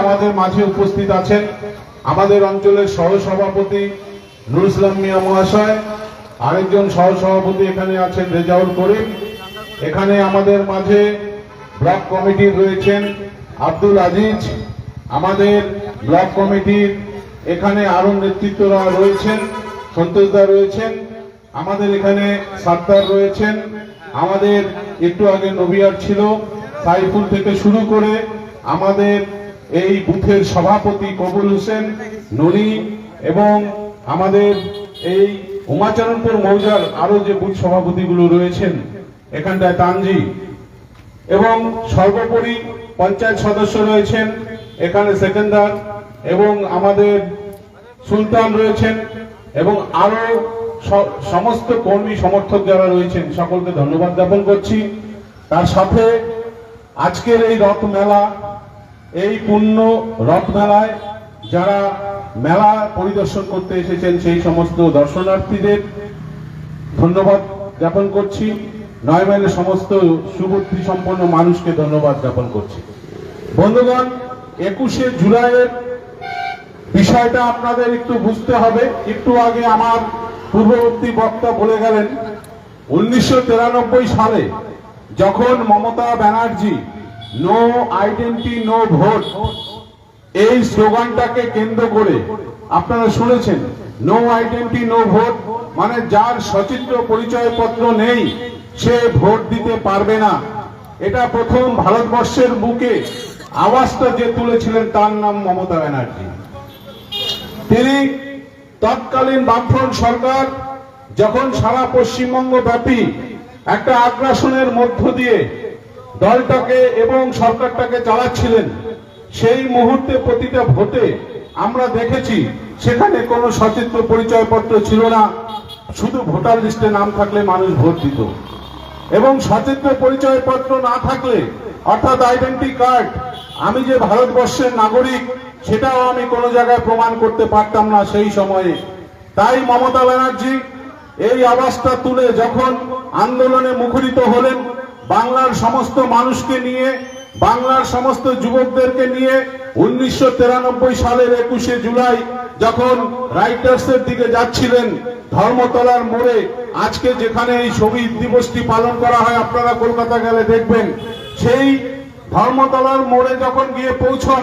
আমাদের মাঝে উপস্থিত আছেন আমাদের অঞ্চলের সহসভাপতি নুর ইসলাম মিয়া মহাশয়, আরেকজন সহসভাপতি এখানে আছেন রেজাউল করিম। এখানে আমাদের মাঝে ব্লক কমিটির রয়েছেন আব্দুল আজিজ। আমাদের ব্লক কমিটির এখানে আরও নেতৃত্বরা রয়েছেন সন্তোষদা রয়েছেন, আমাদের এখানে সাত্তার রয়েছেন, আমাদের একটু আগে নবিয়ার ছিল, সাইফুল থেকে শুরু করে আমাদের এই বুথের সভাপতি কবুল হোসেন ননি এবং আমাদের এই উমাচরণপুর মৌজার আরও যে বুথ সভাপতিগুলো রয়েছেন, এখানটায় তানজি এবং সর্বোপরি পঞ্চায়েত সদস্য রয়েছেন, এখানে সেকেন্দার এবং আমাদের সুলতান রয়েছেন এবং আরও সমস্ত কর্মী সমর্থক যারা রয়েছেন, সকলকে ধন্যবাদ জ্ঞাপন করছি। তার সাথে আজকের এই রথ মেলা এই পূর্ণ রথ মেলায় যারা মেলা পরিদর্শন করতে এসেছেন, সেই সমস্ত দর্শনার্থীদের ধন্যবাদ জ্ঞাপন করছি। নয় মাইলের সমস্ত সুবুদ্ধি সম্পন্ন মানুষকে ধন্যবাদ জ্ঞাপন করছি। বন্ধুগণ, একুশে জুলাইয়ের বিষয়টা আপনাদের একটু বুঝতে হবে। একটু আগে আমার পূর্ববর্তী বক্তা বলে গেলেন, উনিশশো তিরানব্বই সালে যখন Mamata Banerjee no identity no vote এই স্লোগানটাকে কেন্দ্র করে আপনারা শুনেছেন নো আইডেন্টি নো ভোট মানে যার সচিত্র পরিচয়পত্র নেই, সে ভোট দিতে পারবে না। এটা প্রথম ভারতবর্ষের বুকে আওয়াজটা যে তুলেছিলেন তার নাম মমতা ব্যানার্জি। তিনি তৎকালীন বামফ্রন্ট সরকার, যখন সারা পশ্চিমবঙ্গ ব্যাপী একটা আগ্রাসনের মধ্য দিয়ে দলটাকে এবং সরকারটাকে চালাচ্ছিলেন, সেই মুহূর্তে প্রতিটা ভোটে আমরা দেখেছি সেখানে কোনো সচিত্র পরিচয়পত্র ছিল না, শুধু ভোটার লিস্টে নাম থাকলে মানুষ ভোট দিত। এবং সচিত্র পরিচয়পত্র না থাকলে, অর্থাৎ আইডেন্টি কার্ড, আমি যে ভারতবর্ষের নাগরিক, সেটাও আমি কোনো জায়গায় প্রমাণ করতে পারতাম না সেই সময়ে। তাই মমতা ব্যানার্জি এই আওয়াজটা তুলে যখন আন্দোলনে মুখরিত হলেন বাংলার সমস্ত মানুষকে নিয়ে, বাংলার সমস্ত যুবকদেরকে নিয়ে উনিশশো তিরানব্বই সালের একুশে জুলাই যখন রাইটার্সের দিকে যাচ্ছিলেন ধর্মতলার মোড়ে, আজকে যেখানে এই শহীদ দিবসটি পালন করা হয় আপনারা কলকাতা গেলে দেখবেন, সেই ধর্মতলার মোড়ে যখন গিয়ে পৌঁছন,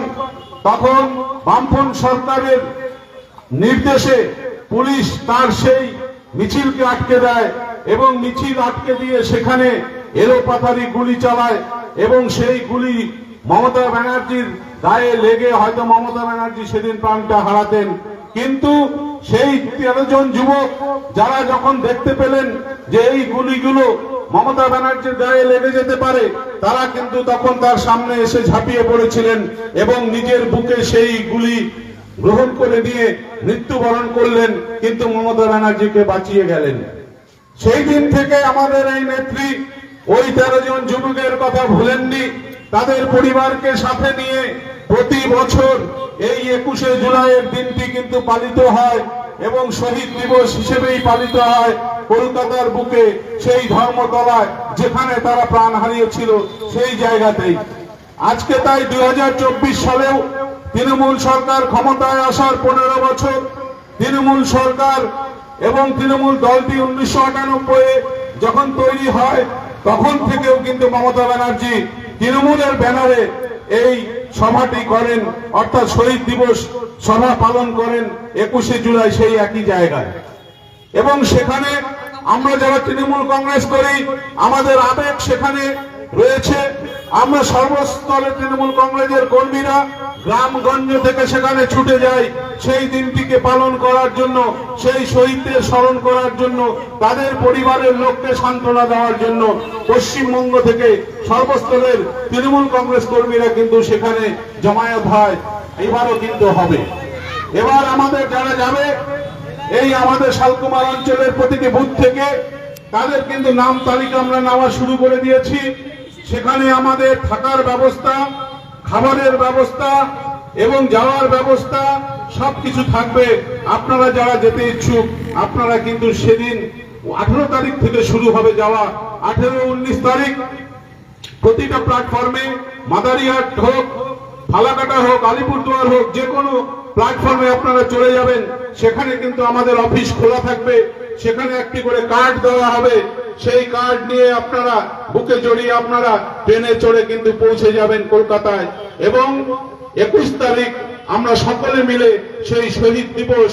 তখন বামফন সরকারের নির্দেশে পুলিশ তার সেই মিছিলকে আটকে দেয় এবং মিছিল আটকে দিয়ে সেখানে এলোপাথারি গুলি চালায় এবং সেই গুলি মমতা ব্যানার্জির গায়ে লেগে হয়তো মমতা ব্যানার্জি সেদিন প্রাণটা হারাতেন। কিন্তু সেই তেরো জন যুবক যারা যখন দেখতে পেলেন যে এই গুলিগুলো মমতা ব্যানার্জির গায়ে লেগে যেতে পারে, তারা কিন্তু তখন তার সামনে এসে ঝাঁপিয়ে পড়েছিলেন এবং নিজের বুকে সেই গুলি গ্রহণ করে নিয়ে মৃত্যুবরণ করলেন, কিন্তু মমতা ব্যানার্জিকে বাঁচিয়ে গেলেন। সেই দিন থেকে আমাদের এই নেত্রী ওই তেরো জন যুবকের কথা ভুলেননি, তাদের পরিবারকে সাথে নিয়ে প্রতি বছর এই একুশে জুলাইয়ের দিনটি কিন্তু পালিত হয় এবং শহীদ দিবস হিসেবেই পালিত হয় কলকাতার বুকে সেই ধর্মতলায় যেখানে তারা প্রাণ হারিয়েছিল সেই জায়গাতেই। আজকে তাই দুই সালেও তৃণমূল সরকার ক্ষমতায় আসার পনেরো বছর তৃণমূল সরকার এবং তৃণমূল দলটি উনিশশো আটানব্বই যখন তৈরি হয় তখন থেকেও কিন্তু মমতা ব্যানার্জি তৃণমূলের ব্যানারে এই সভাটি করেন, অর্থাৎ শহীদ দিবস সভা পালন করেন একুশে জুলাই সেই একই জায়গায়। এবং সেখানে আমরা যারা তৃণমূল কংগ্রেস করি, আমাদের আবেগ সেখানে রয়েছে। আমরা সর্বস্তরে তৃণমূল কংগ্রেসের কর্মীরা গ্রামগঞ্জ থেকে সেখানে ছুটে যাই, সেই দিনটিকে পালন করার জন্য, সেই শহীদদের স্মরণ করার জন্য, তাদের পরিবারের লোককে সান্ত্বনা দেওয়ার জন্য, পশ্চিমবঙ্গ থেকে সর্বস্তরের তৃণমূল কংগ্রেস কর্মীরা কিন্তু সেখানে জমায়েত হয়। এবারও কিন্তু হবে। এবার আমাদের যারা যাবে, এই আমাদের শালকুমার অঞ্চলের প্রতিটি বুথ থেকে, তাদের কিন্তু নাম তালিকা আমরা নেওয়া শুরু করে দিয়েছি। সেখানে আমাদের থাকার ব্যবস্থা খাবারের ব্যবস্থা এবং যাওয়ার ব্যবস্থা সবকিছু থাকবে। আপনারা যারা যেতে ইচ্ছুক, আপনারা কিন্তু সেদিন আঠেরো তারিখ থেকে শুরু হবে যাওয়া। আঠেরো উনিশ তারিখ প্রতিটা প্ল্যাটফর্মে মাদারিহাট হোক, ফালাকাটা হোক, আলিপুরদুয়ার হোক, যে কোনো প্ল্যাটফর্মে আপনারা চলে যাবেন। সেখানে কিন্তু আমাদের অফিস খোলা থাকবে। সেখানে একটি করে কার্ড দেওয়া হবে। সেই কার্ড নিয়ে আপনারা বুকে জড়িয়ে আপনারা ট্রেনে চড়ে কিন্তু পৌঁছে যাবেন কলকাতায়। এবং একুশ তারিখ আমরা সকলে মিলে সেই শহীদ দিবস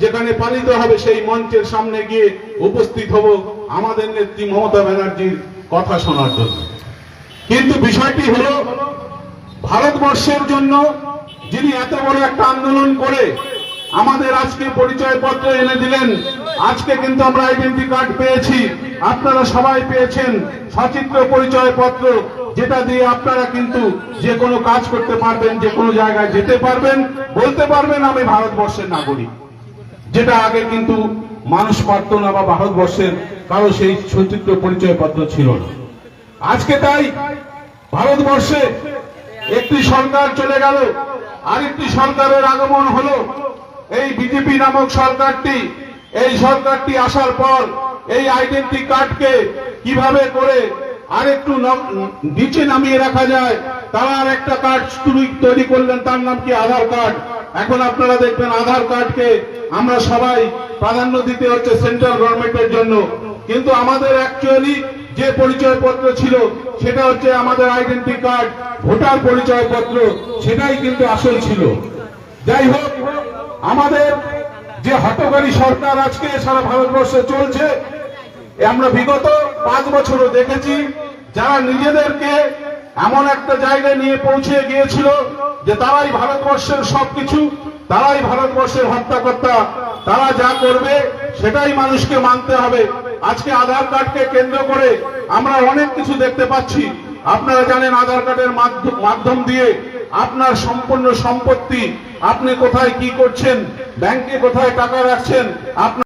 যেখানে পালিত হবে সেই মঞ্চের সামনে গিয়ে উপস্থিত হব আমাদের নেত্রী মমতা ব্যানার্জির কথা শোনার জন্য। কিন্তু বিষয়টি হলো, ভারতবর্ষের জন্য যিনি এত বড় একটা আন্দোলন করে আমাদের আজকে পরিচয়পত্র এনে দিলেন। আজকে কিন্তু আমরা আইডেন্টি কার্ড পেয়েছি। আপনারা সবাই পেয়েছেন সচিত্র পরিচয়পত্র, যেটা দিয়ে আপনারা কিন্তু যে কোনো কাজ করতে পারবেন, যে কোনো জায়গায় যেতে পারবেন। বলতে পারবেন আমি ভারতবর্ষের নাগরিক, যেটা আগে কিন্তু মানুষ পারত না বা ভারতবর্ষের কারও সেই সচিত্র পরিচয়পত্র ছিল না। আজকে তাই ভারতবর্ষে একটি সরকার চলে গেল। আরেকটি সরকারের আগমন হলো। এই বিজেপি নামক সরকারটি, এই সরকারটি আসার পর এই আইডেন্টি কার্ডকে কীভাবে করে আরেকটু নিচে নামিয়ে রাখা যায়, তারা আর একটা কার্ড তৈরি করলেন, তার নাম কি আধার কার্ড? এখন আপনারা দেখবেন আধার কার্ডকে আমরা সবাই প্রাধান্য দিতে হচ্ছে সেন্ট্রাল গভর্নমেন্টের জন্য। কিন্তু আমাদের অ্যাকচুয়ালি যে পরিচয়পত্র ছিল, সেটা হচ্ছে আমাদের আইডেন্টি কার্ড, ভোটার পরিচয়পত্র, সেটাই কিন্তু আসল ছিল। যাই হোক আমাদের যে হটকারী সরকার আজকে সারা ভারতবর্ষে চলছে আমরা বিগত পাঁচ বছরও দেখেছি, যারা নিজেদেরকে এমন একটা জায়গায় নিয়ে পৌঁছে গিয়েছিল যে তারাই ভারতবর্ষের সবকিছু, তারাই ভারতবর্ষের হত্যাকর্তা, তারা যা করবে সেটাই মানুষকে মানতে হবে। আজকে আধার কার্ডকে কেন্দ্র করে আমরা অনেক কিছু দেখতে পাচ্ছি। আপনারা জানেন আধার কার্ডের মাধ্য- মাধ্যম দিয়ে আপনার সম্পূর্ণ সম্পত্তি আপনি কোথায় কি করছেন? ব্যাংকে কোথায় টাকা রাখছেন? আপনার